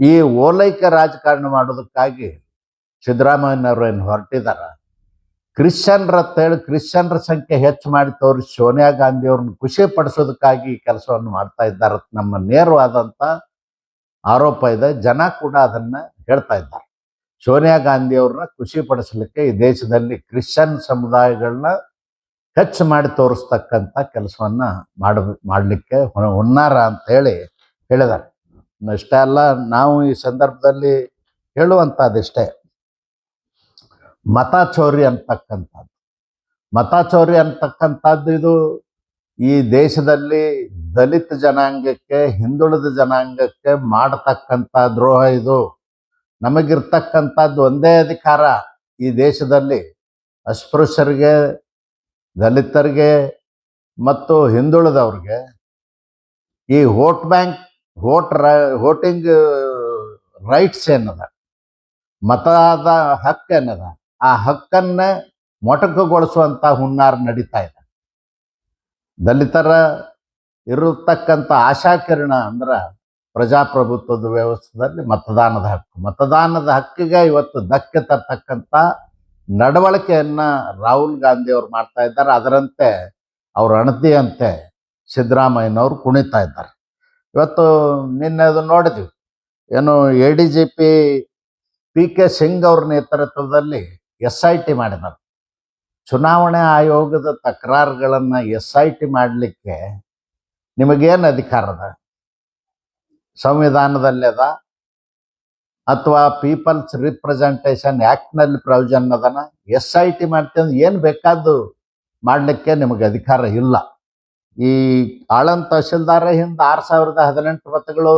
ಈ ಓಲೈಕ ರಾಜಕಾರಣ ಮಾಡೋದಕ್ಕಾಗಿ ಸಿದ್ದರಾಮಯ್ಯನವರು ಏನು ಹೊರಟಿದಾರ? ಕ್ರಿಶ್ಚಿಯನ್ರ ಅಂತೇಳಿ ಕ್ರಿಶ್ಚಿಯನ್ರ ಸಂಖ್ಯೆ ಹೆಚ್ಚು ಮಾಡಿ ತೋರಿಸಿ ಸೋನಿಯಾ ಗಾಂಧಿ ಅವ್ರನ್ನ ಖುಷಿ ಪಡಿಸೋದಕ್ಕಾಗಿ ಈ ಕೆಲಸವನ್ನು ಮಾಡ್ತಾ ಇದ್ದಾರೆ ನಮ್ಮ ನೇರವಾದಂಥ ಆರೋಪ ಇದೆ. ಜನ ಕೂಡ ಅದನ್ನ ಹೇಳ್ತಾ ಇದ್ದಾರೆ. ಸೋನಿಯಾ ಗಾಂಧಿ ಅವ್ರನ್ನ ಖುಷಿ ಪಡಿಸಲಿಕ್ಕೆ ಈ ದೇಶದಲ್ಲಿ ಕ್ರಿಶ್ಚಿಯನ್ ಸಮುದಾಯಗಳನ್ನ ಹೆಚ್ಚು ಮಾಡಿ ತೋರಿಸ್ತಕ್ಕಂಥ ಕೆಲಸವನ್ನ ಮಾಡ, ಮಾಡಲಿಕ್ಕೆ ಹುನ್ನಾರ ಅಂತ ಹೇಳಿ ಹೇಳಿದ್ದಾರೆ. ಇಷ್ಟೇ ಅಲ್ಲ, ನಾವು ಈ ಸಂದರ್ಭದಲ್ಲಿ ಹೇಳುವಂಥದ್ದಿಷ್ಟೇ. ಮತ ಚೌರಿ ಅಂತಕ್ಕಂಥದ್ದು. ಮತ ಚೌರಿ ಅಂತಕ್ಕಂಥದ್ದು ಇದು ಈ ದೇಶದಲ್ಲಿ ದಲಿತ ಜನಾಂಗಕ್ಕೆ, ಹಿಂದುಳಿದ ಜನಾಂಗಕ್ಕೆ ಮಾಡತಕ್ಕಂಥ ದ್ರೋಹ ಇದು. ನಮಗಿರ್ತಕ್ಕಂಥದ್ದು ಒಂದೇ ಅಧಿಕಾರ ಈ ದೇಶದಲ್ಲಿ. ಅಸ್ಪೃಶ್ಯರಿಗೆ, ದಲಿತರಿಗೆ ಮತ್ತು ಹಿಂದುಳಿದವ್ರಿಗೆ. ಈ vote bank vote voting rights ಏನದ ಮತದ ಹಕ್ಕು ಏನದ ಆ ಹಕ್ಕನ್ನ ಮೊಟಕುಗೊಳಿಸುವಂಥ ಹುನ್ನಾರ ನಡೀತಾ ಇದೆ. ದಲಿತರ ಇರತಕ್ಕಂಥ ಆಶಾಕಿರಣ ಅಂದ್ರ ಪ್ರಜಾಪ್ರಭುತ್ವದ ವ್ಯವಸ್ಥೆಯಲ್ಲಿ ಮತದಾನದ ಹಕ್ಕು. ಮತದಾನದ ಹಕ್ಕಿಗೆ ಇವತ್ತು ಧಕ್ಕೆ ತರ್ತಕ್ಕಂಥ ನಡವಳಿಕೆಯನ್ನು ರಾಹುಲ್ ಗಾಂಧಿ ಅವರು ಮಾಡ್ತಾ ಇದ್ದಾರೆ. ಅದರಂತೆ ಅವ್ರ ಅಣತಿಯಂತೆ ಸಿದ್ದರಾಮಯ್ಯನವರು ಕುಣಿತಾ ಇದ್ದಾರೆ. ಇವತ್ತು ನಿನ್ನೆ ಅದು ನೋಡಿದ್ವಿ. ಏನು A D G P P K Singh ಅವ್ರ ನೇತೃತ್ವದಲ್ಲಿ ಎಸ್ ಐ ಟಿ ಮಾಡಿದ್ದಾರೆ ಚುನಾವಣೆ ಆಯೋಗದ ತಕರಾರುಗಳನ್ನು ಎಸ್ ಐ ಟಿ ಮಾಡಲಿಕ್ಕೆ ನಿಮಗೇನು ಅಧಿಕಾರ ಅದ? ಸಂವಿಧಾನದಲ್ಲಿ ಅದ? ಅಥವಾ ಪೀಪಲ್ಸ್ ರಿಪ್ರೆಸೆಂಟೇಷನ್ ಆ್ಯಕ್ಟ್ನಲ್ಲಿ ಪ್ರಯೋಜನ ಅದನ ಎಸ್ ಐ ಟಿ ಮಾಡ್ತೀವಿ ಏನು ಬೇಕಾದ್ದು ಮಾಡಲಿಕ್ಕೆ ನಿಮಗೆ ಅಧಿಕಾರ ಇಲ್ಲ. ಈ ಆಳನ್ ತಹಶೀಲ್ದಾರ ಹಿಂದೆ ಆರು ಸಾವಿರದ ಹದಿನೆಂಟು ಮತಗಳು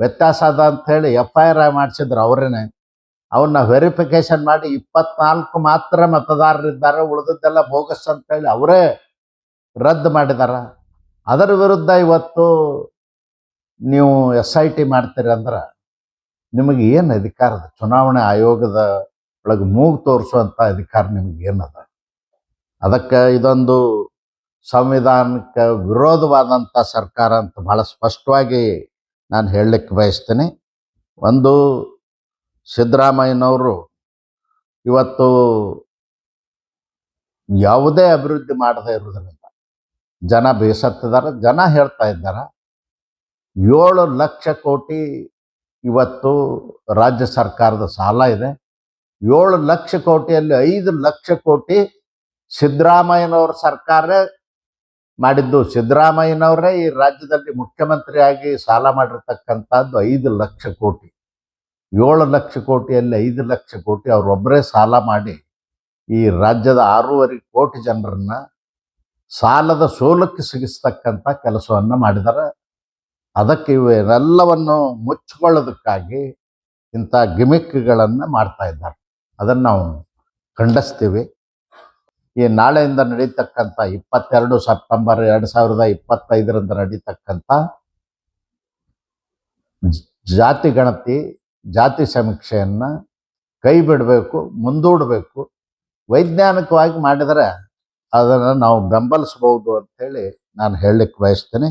ವ್ಯತ್ಯಾಸ ಅದ ಅಂತ ಹೇಳಿ ಎಫ್ ಐ ಆರ್ ಮಾಡಿಸಿದ್ರು ಅವರೇನೆ ಅವನ್ನ ವೆರಿಫಿಕೇಶನ್ ಮಾಡಿ ಇಪ್ಪತ್ನಾಲ್ಕು ಮಾತ್ರ ಮತದಾರರಿದ್ದಾರೆ ಉಳಿದದ್ದೆಲ್ಲ ಬೋಗಸ್ ಅಂತ ಹೇಳಿ ಅವರೇ ರದ್ದು ಮಾಡಿದಾರ. ಅದರ ವಿರುದ್ಧ ಇವತ್ತು ನೀವು ಎಸ್ ಐ ಟಿ ಮಾಡ್ತೀರಿ ಅಂದ್ರೆ ನಿಮಗೆ ಏನು ಅಧಿಕಾರ ಅದ ಚುನಾವಣೆ ಆಯೋಗದ ಒಳಗೆ ಮೂಗು ತೋರಿಸುವಂಥ ಅಧಿಕಾರ ನಿಮಗೆ ಏನದ? ಅದಕ್ಕೆ ಇದೊಂದು ಸಂವಿಧಾನಕ್ಕೆ ವಿರೋಧವಾದಂಥ ಸರ್ಕಾರ ಅಂತ ಬಹಳ ಸ್ಪಷ್ಟವಾಗಿ ನಾನು ಹೇಳಲಿಕ್ಕೆ ಬಯಸ್ತೀನಿ. ಒಂದು, ಸಿದ್ದರಾಮಯ್ಯನವರು ಇವತ್ತು ಯಾವುದೇ ಅಭಿವೃದ್ಧಿ ಮಾಡದೇ ಇರೋದ್ರಿಂದ ಜನ ಬೇಸತ್ತಿದ್ದಾರೆ, ಜನ ಹೇಳ್ತಾ ಇದ್ದಾರೆ. ಏಳು ಲಕ್ಷ ಕೋಟಿ ಇವತ್ತು ರಾಜ್ಯ ಸರ್ಕಾರದ ಸಾಲ ಇದೆ. ಏಳು ಲಕ್ಷ ಕೋಟಿಯಲ್ಲಿ ಐದು ಲಕ್ಷ ಕೋಟಿ ಸಿದ್ದರಾಮಯ್ಯನವ್ರ ಸರ್ಕಾರ ಮಾಡಿದ್ದು ಸಿದ್ದರಾಮಯ್ಯನವರೇ ಈ ರಾಜ್ಯದಲ್ಲಿ ಮುಖ್ಯಮಂತ್ರಿಯಾಗಿ ಸಾಲ ಮಾಡಿರ್ತಕ್ಕಂಥದ್ದು ಐದು ಲಕ್ಷ ಕೋಟಿ. ಏಳು ಲಕ್ಷ ಕೋಟಿಯಲ್ಲಿ ಐದು ಲಕ್ಷ ಕೋಟಿ ಅವರೊಬ್ಬರೇ ಸಾಲ ಮಾಡಿ ಈ ರಾಜ್ಯದ ಆರೂವರೆ ಕೋಟಿ ಜನರನ್ನು ಸಾಲದ ಸೋಲಕ್ಕೆ ಸಿಗಿಸ್ತಕ್ಕಂಥ ಕೆಲಸವನ್ನು ಮಾಡಿದ್ದಾರೆ ಅದಕ್ಕೆ ಇವೆಲ್ಲವನ್ನು ಮುಚ್ಚಿಕೊಳ್ಳೋದಕ್ಕಾಗಿ ಇಂಥ ಗಿಮಿಕ್ಗಳನ್ನು ಮಾಡ್ತಾ ಇದ್ದಾರೆ. ಅದನ್ನು ನಾವು ಖಂಡಿಸ್ತೀವಿ. ಈ ನಾಳೆಯಿಂದ ನಡೀತಕ್ಕಂಥ ಇಪ್ಪತ್ತೆರಡು ಸೆಪ್ಟೆಂಬರ್ ಎರಡು ಸಾವಿರದ ಇಪ್ಪತ್ತೈದರಿಂದ ನಡೀತಕ್ಕಂಥ ಜಾತಿ ಗಣತಿ, ಜಾತಿ ಸಮೀಕ್ಷೆಯನ್ನು ಕೈ ಬಿಡಬೇಕು, ಮುಂದೂಡಬೇಕು, ವೈಜ್ಞಾನಿಕವಾಗಿ ಮಾಡಿದರೆ ಅದನ್ನು ನಾವು ಬೆಂಬಲಿಸ್ಬೋದು ಅಂತೇಳಿ ನಾನು ಹೇಳಲಿಕ್ಕೆ ಬಯಸ್ತೀನಿ.